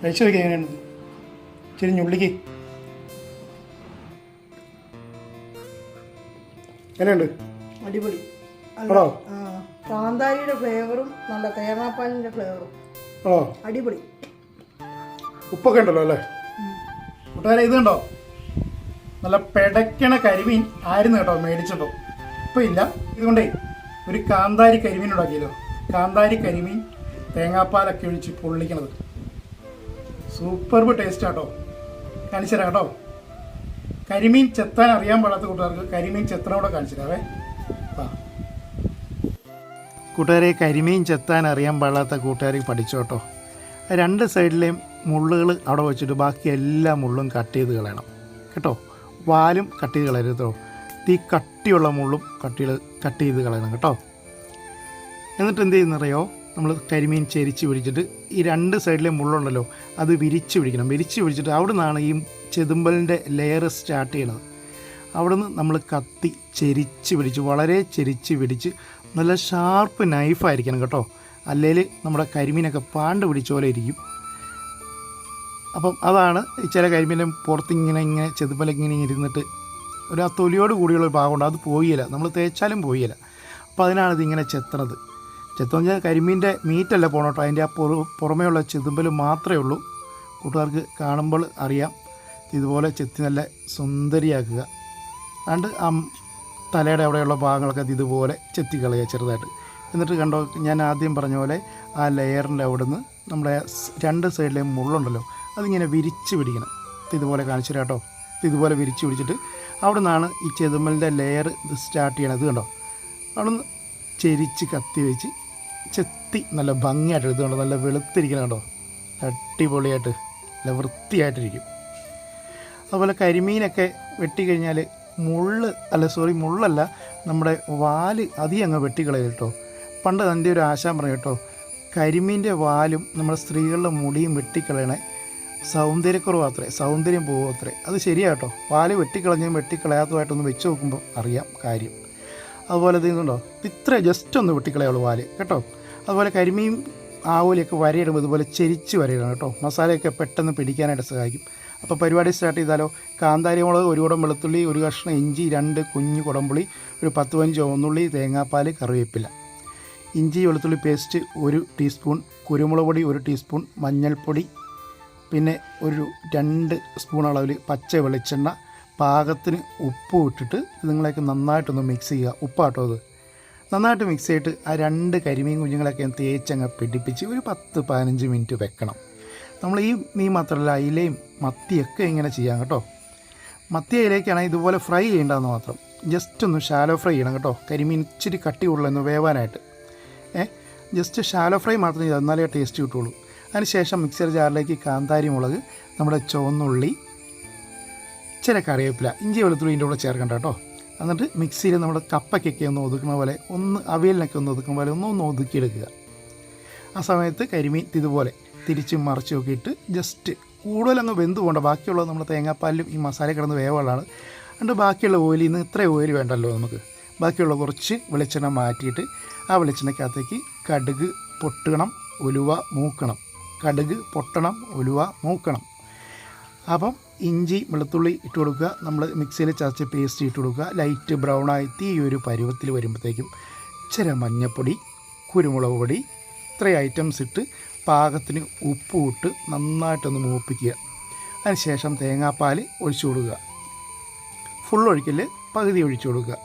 കഴിച്ചു നോക്കി എങ്ങനെയാണ് ഇച്ചിരി ഞുള്ളിക്ക്. എങ്ങനെയുണ്ട്? അടിപൊളി. ആണോ? കാന്താരിയുടെ ഫ്ലേവറും നല്ല തേങ്ങാപ്പാലിന്റെ ഫ്ലേവറും. ആണോ? അടിപൊളി. ഉപ്പൊക്കെ ഉണ്ടല്ലോ അല്ലേ? കൂട്ടുകാരെ ഇത് കണ്ടോ? നല്ല പെടക്കണ കരിമീൻ ആയിരുന്നു കേട്ടോ മേടിച്ചിട്ടോ ഇപ്പം ഇല്ല. ഇതുകൊണ്ടേ ഒരു കാന്താരി കരിമീൻ ഉണ്ടാക്കിയല്ലോ. കാന്താരി കരിമീൻ തേങ്ങാപ്പാലൊക്കെ ഒഴിച്ച് പൊള്ളിക്കണത്. സൂപ്പർബ് ടേസ്റ്റ് ആട്ടോ. കാണിച്ചു തരാം കേട്ടോ. കരിമീൻ ചെത്താൻ അറിയാൻ പാടാത്ത കൂട്ടുകാർക്ക് കരിമീൻ ചെത്തനോടെ കാണിച്ചു തരാവേ കൂട്ടുകാരെ കരിമീൻ ചെത്താൻ അറിയാൻ പാടാത്ത കൂട്ടുകാർ പഠിച്ചോട്ടോ രണ്ട് സൈഡിലെയും മുള്ളുകൾ അവിടെ വെച്ചിട്ട് ബാക്കി എല്ലാ മുള്ളും കട്ട് ചെയ്ത് കളയണം. കേട്ടോ? വാലും കട്ട് ചെയ്ത് കളയരുതോ തീ കട്ടിയുള്ള മുള്ളും കട്ട് കട്ട് ചെയ്ത് കളയണം കേട്ടോ. എന്നിട്ട് എന്ത് ചെയ്യുന്നറിയോ? നമ്മൾ കരിമീൻ ചെരിച്ച് പിടിച്ചിട്ട് ഈ രണ്ട് സൈഡിലെ മുള്ളുണ്ടല്ലോ അത് വിരിച്ച് പിടിക്കണം. വിരിച്ച് പിടിച്ചിട്ട് അവിടെ നിന്നാണ് ഈ ചെതുമ്പലിന്റെ ലെയർ സ്റ്റാർട്ട് ചെയ്യണത്. അവിടുന്ന് നമ്മൾ കത്തി ചെരിച്ച് പിടിച്ച് വളരെ ചെരിച്ച് പിടിച്ച് നല്ല ഷാർപ്പ് നൈഫായിരിക്കണം കേട്ടോ. അല്ലെങ്കിൽ നമ്മുടെ കരിമീനൊക്കെ പാണ്ട് പിടിച്ച പോലെ ഇരിക്കും. അപ്പം അതാണ് ചില കരിമീനും പുറത്തിങ്ങനെ ഇങ്ങനെ ചെതുമ്പലിങ്ങനെ ഇങ്ങനെ ഇരുന്നിട്ട് ഒരു ആ തൊലിയോട് കൂടിയുള്ള ഒരു ഭാഗമുണ്ട്. അത് പോയില്ല നമ്മൾ തേച്ചാലും പോയില്ല അപ്പോൾ അതിനാണ് ഇതിങ്ങനെ ചെത്തണത്. ചെത്തെന്ന് ഞാൻ കരിമീന്റെ മീറ്റല്ല പോകണം കേട്ടോ അതിന്റെ ആ പുറ പുറമേയുള്ള ചെതുമ്പൽ മാത്രമേ ഉള്ളൂ. കൂട്ടുകാർക്ക് കാണുമ്പോൾ അറിയാം. ഇതുപോലെ ചെത്തി നല്ല സുന്ദരിയാക്കുക. അതുകൊണ്ട് ആ തലയുടെ അവിടെയുള്ള ഭാഗങ്ങളൊക്കെ ഇതുപോലെ ചെത്തി കളയുക ചെറുതായിട്ട്. എന്നിട്ട് കണ്ടോ ഞാൻ ആദ്യം പറഞ്ഞ പോലെ ആ ലെയറിന്റെ അവിടുന്ന് നമ്മുടെ രണ്ട് സൈഡിലെയും മുള്ളുണ്ടല്ലോ അതിങ്ങനെ വിരിച്ച് പിടിക്കണം. ഇത് ഇതുപോലെ കാണിച്ചു തരാം കേട്ടോ. ഇത് ഇതുപോലെ വിരിച്ച് പിടിച്ചിട്ട് അവിടെ നിന്നാണ് ഈ ചെതുമലിന്റെ ലെയർ സ്റ്റാർട്ട് ചെയ്യണത് കണ്ടോ. അവിടെ നിന്ന് ചെരിച്ച് കത്തി വെച്ച് ചെത്തി നല്ല ഭംഗിയായിട്ട് എഴുതുന്നുണ്ട് നല്ല വെളുത്തിരിക്കണം കേട്ടോ അടിപൊളിയായിട്ട് നല്ല വൃത്തിയായിട്ടിരിക്കും. അതുപോലെ കരിമീനൊക്കെ വെട്ടിക്കഴിഞ്ഞാൽ മുള്ള് അല്ല സോറി മുള്ളല്ല നമ്മുടെ വാൽ അധികം അങ്ങ് വെട്ടിക്കളയും കേട്ടോ. പണ്ട് എന്റെ ഒരു ആശാൻ പറഞ്ഞു കേട്ടോ കരിമീന്റെ വാലും നമ്മുടെ സ്ത്രീകളുടെ മുടിയും വെട്ടിക്കളയണേ സൗന്ദര്യക്കുറവ് അത്രേ സൗന്ദര്യം പോകും അത്രേ. അത് ശരിയാട്ടോ വാൽ വെട്ടിക്കളഞ്ഞും വെട്ടിക്കളയാത്തതായിട്ടൊന്ന് വെച്ച് നോക്കുമ്പോൾ അറിയാം കാര്യം. അതുപോലെ ഇതുണ്ടോ? ഇത്ര ജസ്റ്റ് ഒന്ന് വെട്ടിക്കളയുള്ളൂ വാൽ കേട്ടോ? അതുപോലെ കരിമീൻ ആവോലിയൊക്കെ വരയിടുമ്പോൾ ഇതുപോലെ ചെരിച്ച് വരയിടണം കേട്ടോ? മസാലയൊക്കെ പെട്ടെന്ന് പിടിക്കാനായിട്ട് സഹായിക്കും. അപ്പോൾ പരിപാടി സ്റ്റാർട്ട് ചെയ്താലോ? കാന്താരി മുളക് ഒരു കുടം വെളുത്തുള്ളി ഒരു കഷ്ണം ഇഞ്ചി രണ്ട് കുഞ്ഞു കുടംപുളി ഒരു പത്ത് പതിനഞ്ച് ഒന്നുള്ളി തേങ്ങാപ്പാൽ കറിവേപ്പില. ഇഞ്ചി വെളുത്തുള്ളി പേസ്റ്റ് ഒരു ടീസ്പൂൺ കുരുമുളക് പൊടി ഒരു ടീസ്പൂൺ മഞ്ഞൾപ്പൊടി പിന്നെ ഒരു രണ്ട് സ്പൂൺ അളവിൽ പച്ച വെളിച്ചെണ്ണ പാകത്തിന് ഉപ്പ് ഇട്ടിട്ട് നിങ്ങളെയൊക്കെ നന്നായിട്ടൊന്ന് മിക്സ് ചെയ്യുക. ഉപ്പാട്ടോ അത്? നന്നായിട്ട് മിക്സ് ചെയ്തിട്ട് ആ രണ്ട് കരിമീൻ കുഞ്ഞുങ്ങളൊക്കെ തേച്ചങ്ങ് പിടിപ്പിച്ച് ഒരു പത്ത് പതിനഞ്ച് മിനിറ്റ് വെക്കണം. നമ്മൾ ഈ മീൻ മാത്രമല്ല അയിലയും മത്തിയൊക്കെ ഇങ്ങനെ ചെയ്യാം കേട്ടോ. മത്തി അയിലേക്കാണെങ്കിൽ ഇതുപോലെ ഫ്രൈ ചെയ്യേണ്ടതെന്ന് മാത്രം. ജസ്റ്റ് ഒന്ന് ഷാലോ ഫ്രൈ ചെയ്യണം കേട്ടോ. കരിമീൻ ഇച്ചിരി കട്ടി ഉള്ളതെന്ന് വേവാനായിട്ട്. ഏ? ജസ്റ്റ് ഷാലോ ഫ്രൈ മാത്രം ചെയ്താൽ എന്നാലേ ടേസ്റ്റ് കിട്ടുള്ളൂ. അതിനുശേഷം മിക്സർ ജാറിലേക്ക് കാന്താരി മുളക് നമ്മുടെ ചുവന്നുള്ളി ഇച്ചിരി കറിവേപ്പില ഇഞ്ചി വെളുത്തുള്ളി ഇതിന്റെ കൂടെ ചേർക്കണ്ട കേട്ടോ. എന്നിട്ട് മിക്സിയിൽ നമ്മുടെ കപ്പയ്ക്കൊക്കെ ഒന്ന് ഒതുക്കുന്ന പോലെ ഒന്ന് അവിയലിനൊക്കെ ഒന്ന് ഒതുക്കുന്ന പോലെ ഒന്ന് ഒന്ന് ഒതുക്കിയെടുക്കുക. ആ സമയത്ത് കരിമീൻ ഇതുപോലെ തിരിച്ചും മറിച്ചും ഒക്കെ ഇട്ട് ജസ്റ്റ് കൂടുതലങ്ങ് വെന്ത് പോകണ്ട. ബാക്കിയുള്ളത് നമ്മുടെ തേങ്ങാപ്പാലിലും ഈ മസാല കിടന്ന് വേവുള്ളതാണ്. അതുകൊണ്ട് ബാക്കിയുള്ള ഓയിലിൽ നിന്ന് ഇത്രയും ഓയിൽ വേണ്ടല്ലോ നമുക്ക്. ബാക്കിയുള്ള കുറച്ച് വെളിച്ചെണ്ണ മാറ്റിയിട്ട് ആ വെളിച്ചെണ്ണയ്ക്കകത്തേക്ക് കടുക് പൊട്ടണം ഉലുവ മൂക്കണം. കടുക് പൊട്ടണം ഉലുവ മൂക്കണം. അപ്പം ഇഞ്ചി വെളുത്തുള്ളി ഇട്ട് കൊടുക്കുക. നമ്മൾ മിക്സിയിൽ ചതച്ച് പേസ്റ്റ് ഇട്ട് കൊടുക്കുക. ലൈറ്റ് ബ്രൗൺ ആയി തീ ഒരു പരുവത്തിൽ വരുമ്പോഴത്തേക്കും ഇച്ചിരി മഞ്ഞപ്പൊടി കുരുമുളക് പൊടി ഇത്രയും ഐറ്റംസ് ഇട്ട് പാകത്തിന് ഉപ്പ് ഇട്ട് നന്നായിട്ടൊന്ന് മൂപ്പിക്കുക. അതിനുശേഷം തേങ്ങാപ്പാൽ ഒഴിച്ചു കൊടുക്കുക. ഫുൾ ഒഴിക്കൽ പകുതി ഒഴിച്ചു കൊടുക്കുക.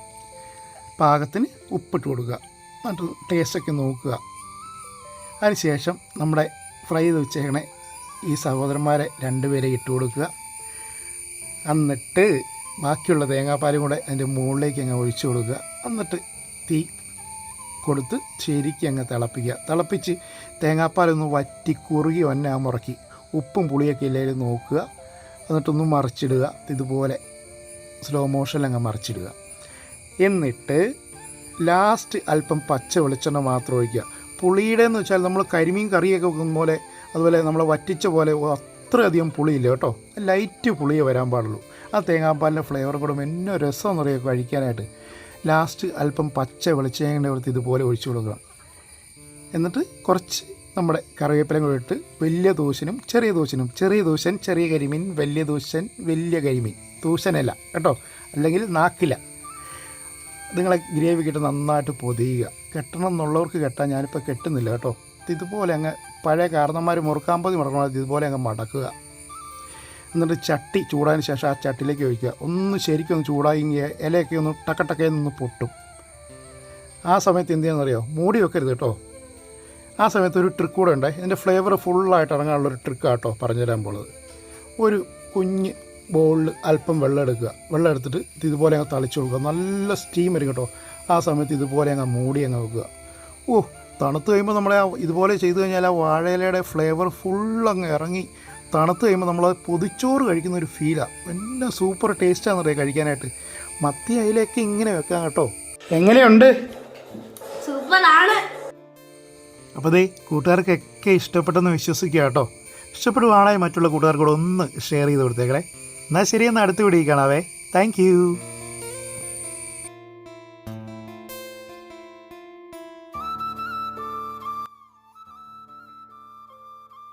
പാകത്തിന് ഉപ്പിട്ട് കൊടുക്കുക. എന്നിട്ട് ടേസ്റ്റൊക്കെ നോക്കുക. അതിനുശേഷം നമ്മുടെ ഫ്രൈ ചെയ്ത് വെച്ചേക്കണേ ഈ സഹോദരന്മാരെ രണ്ടുപേരെ ഇട്ട് കൊടുക്കുക. എന്നിട്ട് ബാക്കിയുള്ള തേങ്ങാപ്പാലും കൂടെ അതിന്റെ മുകളിലേക്ക് അങ്ങ് ഒഴിച്ചു കൊടുക്കുക. എന്നിട്ട് തീ കൊടുത്ത് ശരിക്കും അങ്ങ് തിളപ്പിക്കുക. തിളപ്പിച്ച് തേങ്ങാപ്പാലൊന്ന് വറ്റി കുറുകി ഒന്നാ മുറക്കി. ഉപ്പും പുളിയൊക്കെ ഇല്ലെങ്കിൽ നോക്കുക. എന്നിട്ടൊന്ന് മറിച്ചിടുക. ഇതുപോലെ സ്ലോ മോഷനിൽ അങ്ങ് മറിച്ചിടുക. എന്നിട്ട് ലാസ്റ്റ് അല്പം പച്ച വെളിച്ചെണ്ണ മാത്രം ഒഴിക്കുക. പുളിയുടെ എന്ന് വെച്ചാൽ നമ്മൾ കരിമീൻ കറിയൊക്കെ വെക്കുന്ന പോലെ അതുപോലെ നമ്മൾ വറ്റിച്ച പോലെ അത്രയധികം പുളിയില്ല കേട്ടോ. ലൈറ്റ് പുളിയേ വരാൻ പാടുള്ളൂ. ആ തേങ്ങാപ്പാലിന്റെ ഫ്ലേവർ കൂടെ എന്നോ രസം പറയുക കഴിക്കാനായിട്ട് ലാസ്റ്റ് അല്പം പച്ച വെളിച്ചേങ്ങയുടെ കൊടുത്ത് ഇതുപോലെ ഒഴിച്ചു കൊടുക്കണം. എന്നിട്ട് കുറച്ച് നമ്മുടെ കറിവേപ്പിലയും കൂടെ ഇട്ട് വലിയ ദോശനും ചെറിയ ദോശനും ചെറിയ ദോശൻ ചെറിയ കരിമീൻ വലിയ ദോശൻ വലിയ കരിമീൻ. ദൂശനല്ല കേട്ടോ. അല്ലെങ്കിൽ നാക്കില. നിങ്ങളെ ഗ്രേവി കിട്ട് നന്നായിട്ട് പൊതിയുക. കെട്ടണം എന്നുള്ളവർക്ക് കെട്ടാൻ ഞാനിപ്പോൾ കെട്ടുന്നില്ല കേട്ടോ. ഇതുപോലെ അങ്ങ് പഴയ കാരണന്മാർ മുറുക്കാമ്പതി മടക്കണം ഇതുപോലെ അങ്ങ് മടക്കുക. എന്നിട്ട് ചട്ടി ചൂടായതിന് ശേഷം ആ ചട്ടിയിലേക്ക് ഒഴിക്കുക. ഒന്ന് ശരിക്കും ഒന്ന് ചൂടായി ഇലയൊക്കെ ഒന്ന് ടക്കട്ടക്കയിൽ നിന്ന് പൊട്ടും. ആ സമയത്ത് എന്ത് ചെയ്യാണെന്നറിയോ മൂടി വെക്കരുത് കേട്ടോ. ആ സമയത്ത് ഒരു ട്രിക്ക് കൂടെ ഉണ്ട് ഇതിന്റെ ഫ്ലേവർ ഫുള്ളായിട്ട് ഇറങ്ങാനുള്ളൊരു ട്രിക്ക് കേട്ടോ പറഞ്ഞുതരാൻ പോണത്. ഒരു കുഞ്ഞ് ബൗളിൽ അല്പം വെള്ളം എടുക്കുക. വെള്ളം എടുത്തിട്ട് ഇത് ഇതുപോലെ അങ്ങ് തളിച്ചു കൊടുക്കുക. നല്ല സ്റ്റീം വരും കേട്ടോ. ആ സമയത്ത് ഇതുപോലെ അങ്ങ് മൂടി അങ്ങ് വെക്കുക. ഓ തണുത്ത് കഴിയുമ്പോൾ നമ്മളെ ആ ഇതുപോലെ ചെയ്തു കഴിഞ്ഞാൽ ആ വാഴയിലയുടെ ഫ്ലേവർ ഫുൾ അങ്ങ് ഇറങ്ങി. തണുത്ത് കഴിയുമ്പോൾ നമ്മൾ പൊതിച്ചോറ് കഴിക്കുന്ന ഒരു ഫീലാണ് നല്ല സൂപ്പർ ടേസ്റ്റാണെന്ന് അറിയാം കഴിക്കാനായിട്ട്? മത്തി അതിലേക്ക് ഇങ്ങനെ വെക്കാം കേട്ടോ. എങ്ങനെയുണ്ട്? സൂപ്പറാണ്. അപ്പോൾ ദേ കൂട്ടുകാർക്കൊക്കെ ഇഷ്ടപ്പെട്ടെന്ന് വിശ്വസിക്കുക കേട്ടോ. ഇഷ്ടപ്പെടുവാണെങ്കിൽ മറ്റുള്ള കൂട്ടുകാർക്കൂടെ ഒന്ന് ഷെയർ ചെയ്ത് കൊടുത്തേക്കളെ എന്നാൽ ശരി എന്നാൽ അടുത്ത വീഡിയോ കാണാവേ. താങ്ക്